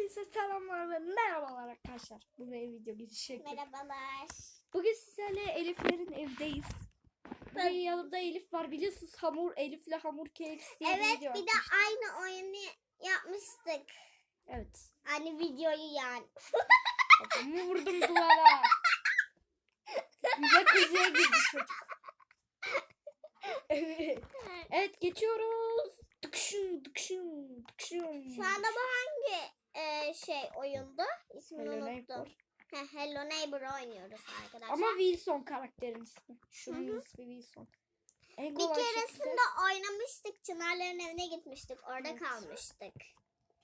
Hepinize selamlar ve merhabalar arkadaşlar. Bu benim video giriş şekli. Merhabalar. Bugün sizlerle Elif'lerin evdeyiz. Bugün yanımda Elif var. Biliyorsunuz hamur, Elif'le hamur diye Evet bir de atmıştık. aynı oyunu yapmıştık. Evet. Hani videoyu yani. Kafamı vurdum duvara. Bize kızıya girdi çocuk. Evet. Evet geçiyoruz. Dıkşın dıkşın dıkşın. Şu anda bu hangi e, şey oyundu? İsmini Hello unuttum. Neighbor. He, Hello Neighbor oynuyoruz arkadaşlar. Ama Wilson karakterin ismi. Şunun Hı hı. ismi Wilson. En bir keresinde şekilde- oynamıştık. Çınarların evine gitmiştik. Orada Evet. kalmıştık.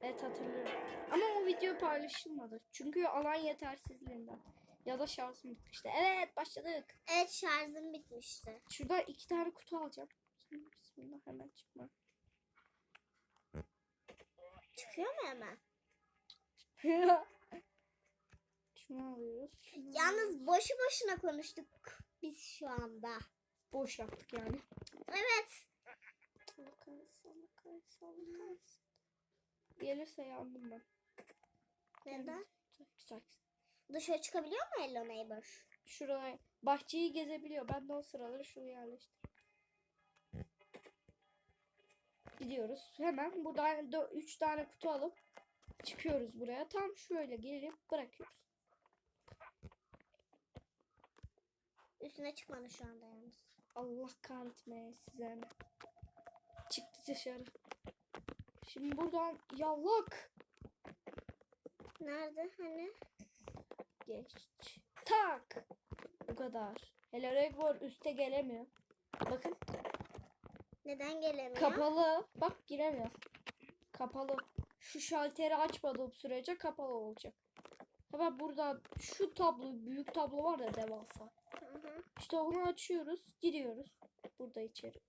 Evet hatırlıyorum. Ama o video paylaşılmadı. Çünkü alan yetersizliğinden. Ya da şarjım bitmişti. Evet başladık. Evet şarjım bitmişti. Şurada iki tane kutu alacağım. Bismillah hemen çıkma. Çıkıyor mu hemen? Şunu alıyoruz. şunu. Yalnız boşu boşuna konuştuk biz şu anda. boş yaptık yani. Evet. Allah kahretsin, Allah kahretsin, Allah kahretsin. Gelirse yandım ben. Neden? Güzel. Dışarı çıkabiliyor mu Hello Neighbor? Şuraya bahçeyi gezebiliyor. Ben de o sıraları şuraya yerleştirdim. Gidiyoruz. Hemen buradan 3 tane kutu alıp çıkıyoruz buraya. Tam şöyle gelip bırakıyoruz. Üstüne çıkmadı şu anda yalnız. Allah kahretmeye size. Çıktı dışarı. Şimdi buradan yallak Nerede hani? geç. Tak. Bu kadar. Hele Regvor üste gelemiyor. Bakın Neden gelemiyor? kapalı. Bak giremiyor. Kapalı. Şu şalteri açmadığım sürece kapalı olacak. Hemen buradan şu tablo, büyük tablo var ya devasa. Hı hı. İşte onu açıyoruz. Giriyoruz. Burada içeri.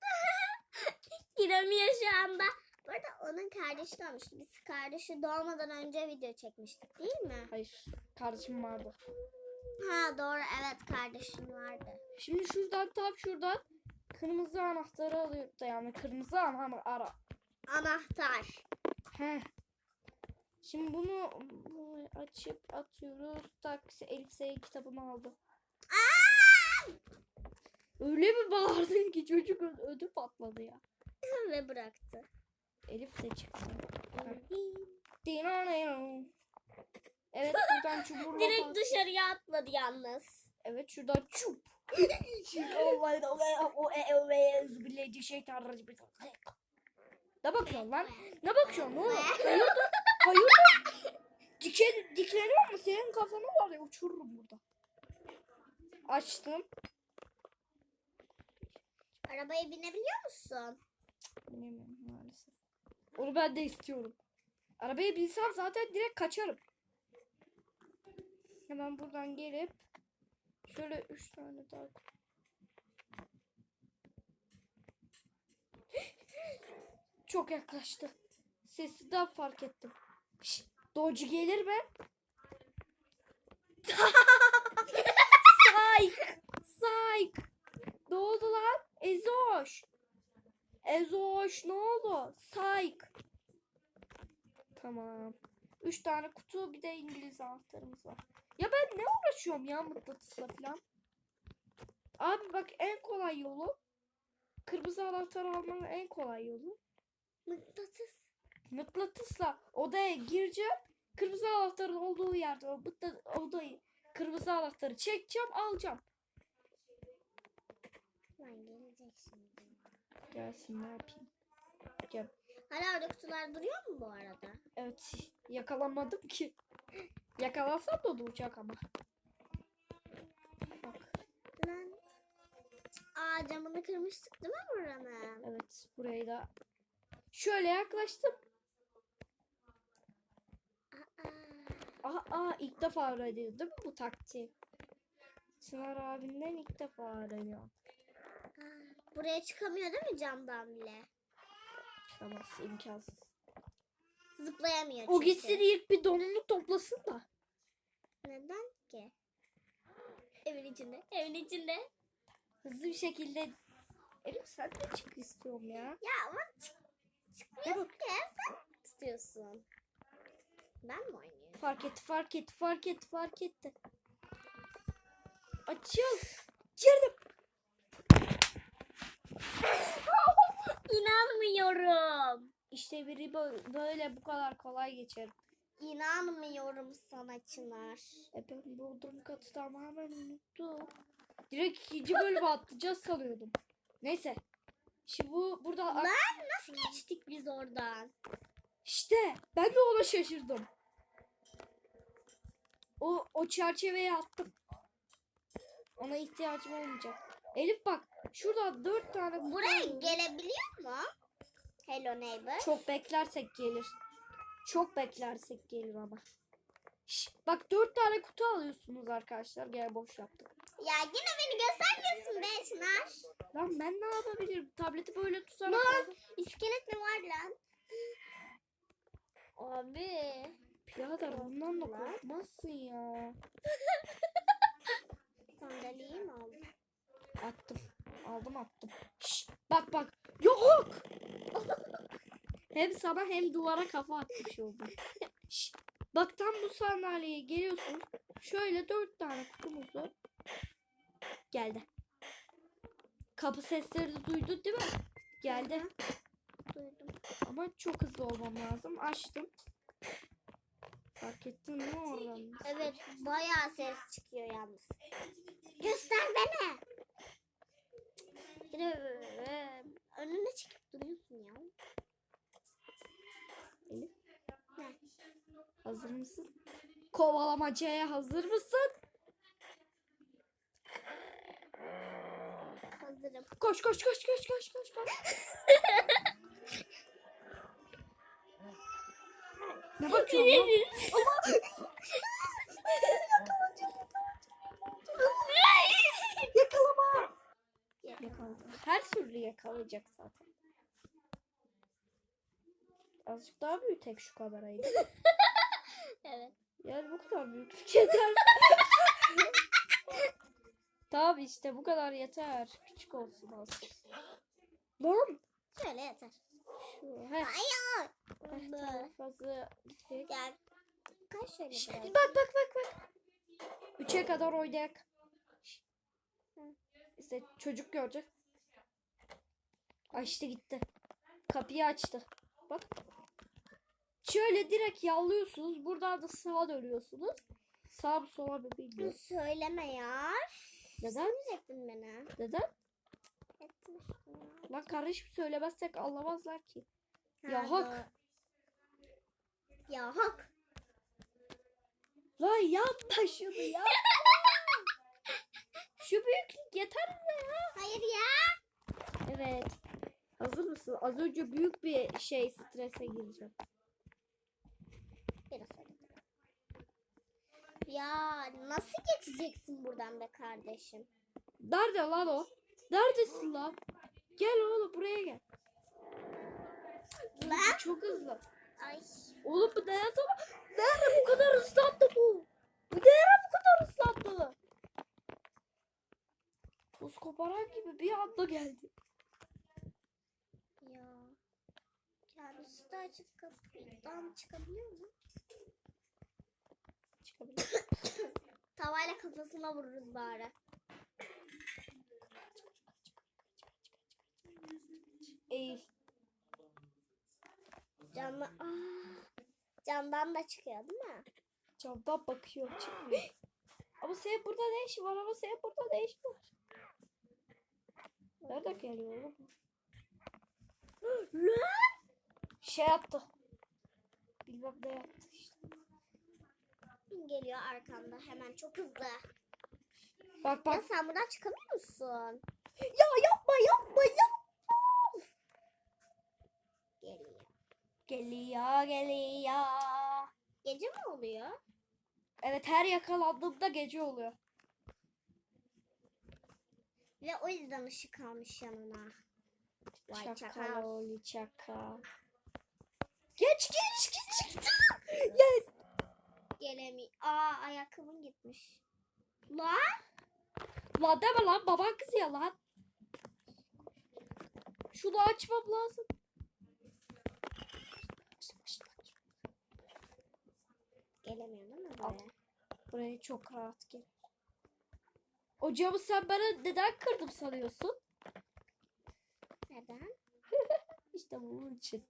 Giremiyor şu anda. Bu arada onun kardeşi doğmuştu. Biz kardeşi doğmadan önce video çekmiştik değil mi? Hayır. Kardeşim vardı. Ha doğru evet kardeşin vardı. Şimdi şuradan tam şuradan kırmızı anahtarı alıyor. Yani kırmızı anahtarı ara. Anahtar. Heh. Şimdi bunu, bunu açıp atıyoruz. Tak Elif Sey kitabımı aldı. Öyle bir bağırdın ki çocuk ödü patladı ya. Ve bıraktı. Elif de çıktı. Evet buradan çubuğu Direkt dışarıya atladı yalnız. Evet şuradan çup. Ne bakıyorsun lan? Ne bakıyorsun oğlum? Hayırdır? Hayırdır? Dike, dikleniyor mu? Senin kafanı var ya uçururum burada. Açtım. Arabaya binebiliyor musun? Bilmiyorum maalesef. Onu ben de istiyorum. Arabaya binsem zaten direkt kaçarım. Hemen buradan gelip şöyle üç tane daha Çok yaklaştı. Sesinden fark ettim. Şşt, Dodge gelir mi? Sayk! Sayk! Ne oldu lan? Ezoş! Ezoş ne oldu? Sayk! Tamam. Üç tane kutu bir de İngiliz anahtarımız var. Ya ben ne uğraşıyorum ya mıknatısla falan. Abi bak en kolay yolu. Kırmızı anahtar almanın en kolay yolu. Mıknatıs. Mıknatısla odaya gireceğim. Kırmızı anahtarın olduğu yerde o mıknat- odayı kırmızı anahtarı çekeceğim alacağım. Lan gelecek şimdi. Gelsin ne yapayım. Gel. Hala orada kutular duruyor mu bu arada? Evet yakalamadım ki. Yakalansam da olacak ama. Lan. Aa camını kırmıştık değil mi buranın? evet burayı da şöyle yaklaştım. Aa. İlk defa öğreniyor değil mi bu taktiği? Çınar abinden ilk defa öğreniyor. Aa, Buraya çıkamıyor değil mi camdan bile? Tamam imkansız. Zıplayamıyor O çünkü. gitsin ilk bir donunu toplasın da. Neden ki? Evin içinde. Evin içinde. Hızlı bir şekilde Elif sen de çık istiyorum ya. Ya ama çık, Ne bak istiyorsun? Ben mi oynuyorum? Fark etti, fark etti, fark etti, fark etti. Açıl. Girdim. İnanmıyorum. İşte biri bö- böyle bu kadar kolay geçer. İnanmıyorum sana Çınar. E ben Bodrum katı tamamen unuttum. Direkt ikinci bölüme atlayacağız sanıyordum. Neyse. Şimdi bu burada Lan nasıl geçtik biz oradan? işte ben de ona şaşırdım. O o çerçeveye attım. Ona ihtiyacım olmayacak. Elif bak şurada dört tane Buraya gelebiliyor mu? Hello neighbor. Çok beklersek gelir. Çok beklersek gelir ama. Şş, bak dört tane kutu alıyorsunuz arkadaşlar. Gel boş yaptık. Ya yine beni göstermiyorsun be Çınar. Lan ben ne yapabilirim? Tableti böyle tutarak Lan! İskelet mi var lan? Abi. Birader bundan da korkmazsın ya. Sandalyeyi mi aldın? Attım. Aldım attım. Şş, bak bak. Yok. hem sana hem duvara kafa atmış oldum. Şş, bak tam bu sandalyeye geliyorsunuz. Şöyle dört tane kutumuzu. Geldi. Kapı sesleri de duydun değil mi? Geldi. Duydum. Ama çok hızlı olmam lazım. Açtım. Fark ettin mi oradan? Evet bayağı ses çıkıyor yalnız. Göster böyle önüne çekip duruyorsun ya. Elif. Hazır mısın? Kovalamacaya hazır mısın? Hazırım. Koş koş koş koş koş koş koş. ne bakıyorsun lan? Yakalama. Yakaladı. Her türlü yakalayacak zaten. Azıcık daha büyütek şu kamerayı. Evet. Yani bu kadar büyük yeter. tamam işte bu kadar yeter. Küçük olsun az. Lan. Şöyle yeter. Şu, heh, Hayır. heh, fazla gittik. Gel. Kaç şöyle Şş, biraz. Bak bak bak bak. Üçe kadar oynayak. İşte çocuk görecek. Açtı gitti. Kapıyı açtı. Bak. Şöyle direkt yallıyorsunuz. Buradan da sağa dönüyorsunuz. Sağ mı sola mı bilmiyorum. söyleme ya. Neden? Ettin beni. Neden? Ettin. Lan kardeşim söylemezsek anlamazlar ki. Ha, Ya hak. Ya hak. Lan yapma şunu ya. Şu büyüklük yeter mi ya? Hayır ya. Evet. Hazır mısın? Az önce büyük bir şey strese gireceğim. Biraz öyle. Ya nasıl geçeceksin buradan be kardeşim? Nerede lan o? Neredesin lan? Gel oğlum buraya gel. Lan. Çok hızlı. Ay. Oğlum bu ne zaman? Nerede bu kadar hızlandı bu? Bu nerede bu kadar hızlandı? Toz koparan gibi bir anda geldi. Ya. Kendisi de açık kapıdan çıkabiliyor mu? Tavayla kafasına vururuz bari. Eğil. Canla... Aa, camdan da çıkıyor değil mi? Camdan bakıyor çıkmıyor. ama senin burada ne işin var ama senin burada ne işin var? Nerede geliyor oğlum? Lan! Şey yaptı. Bilmem ne yaptı işte. Geliyor arkanda hemen çok hızlı. Bak Ya bak. sen buradan çıkamıyor musun? Ya yapma yapma yapma. Geliyor. Geliyor geliyor. Gece mi oluyor? Evet her yakalandığımda gece oluyor. Ve o yüzden ışık almış yanına. Vay Çakal çakal. oğlu çakal. Geç geç geç. Yes. Gelemi. Aa ayakkabım gitmiş. Lan! Lan deme lan baban kızıyor lan. Şunu açmam lazım. Gelemiyor değil mi buraya? Buraya çok rahat gel. O camı sen bana neden kırdım sanıyorsun? Neden? İşte bunun için.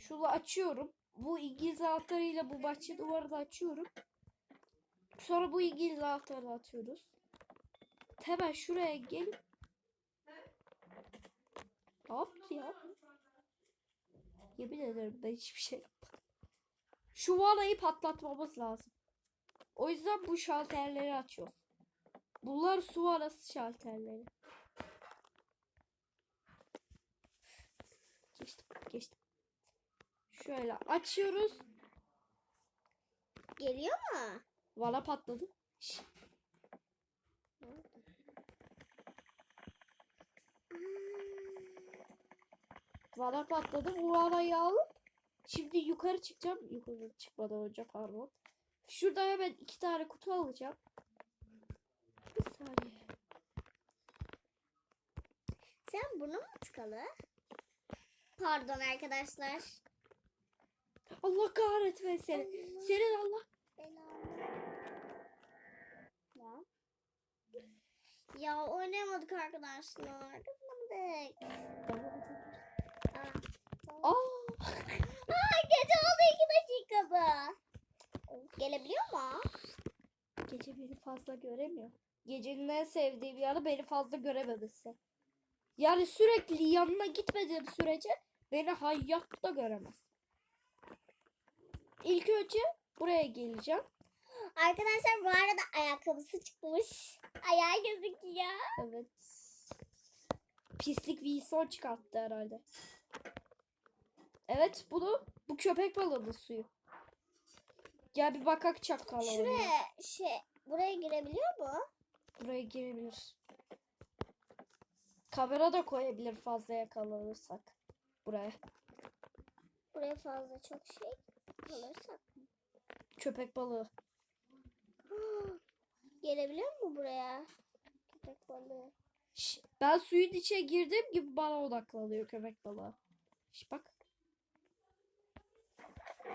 Şunu açıyorum. Bu İngiliz anahtarıyla bu bahçe duvarını açıyorum. Sonra bu İngiliz anahtarını atıyoruz. Hemen şuraya gelip ne yaptı ya? Yemin ederim ben hiçbir şey yapmadım. Şu vanayı patlatmamız lazım. O yüzden bu şalterleri açıyoruz. Bunlar su arası şalterleri. Geçtim, geçtim. Şöyle açıyoruz. Geliyor mu? Vana patladı. Şş, Vana patladı. Bu vanayı alıp şimdi yukarı çıkacağım. Yukarı çıkmadan önce pardon. Şurada hemen iki tane kutu alacağım. Bir saniye. Sen bunu mu tıkalı? Pardon arkadaşlar. Allah kahretme seni. Senin Allah. Ya. Ya oynamadık arkadaşlar. Kazanamadık. Aa. Aa, Aa, gece oldu iki dakikada. Gelebiliyor mu? gece beni fazla göremiyor. Gecenin en sevdiğim yanı beni fazla görememesi. Yani sürekli yanına gitmediğim sürece beni hayatta göremez. İlk önce buraya geleceğim. Arkadaşlar bu arada ayakkabısı çıkmış. Ayağı gözüküyor. Evet. Pislik Wilson çıkarttı herhalde. Evet bunu bu köpek balığının suyu. Gel bir bakak çakal. Şuraya şey buraya girebiliyor mu? Buraya girebilir. Kamera da koyabilir fazla yakalanırsak. Buraya. Buraya fazla çok şey alırsak. Köpek balığı. Gelebiliyor mu buraya? Köpek balığı. Şş, ben suyun içine girdiğim gibi bana odaklanıyor köpek balığı. Şş, bak.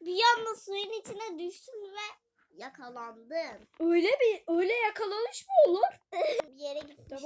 Bir anda suyun içine düştün ve yakalandın. Öyle bir öyle yakalanış mı olur? bir yere gitmiştim.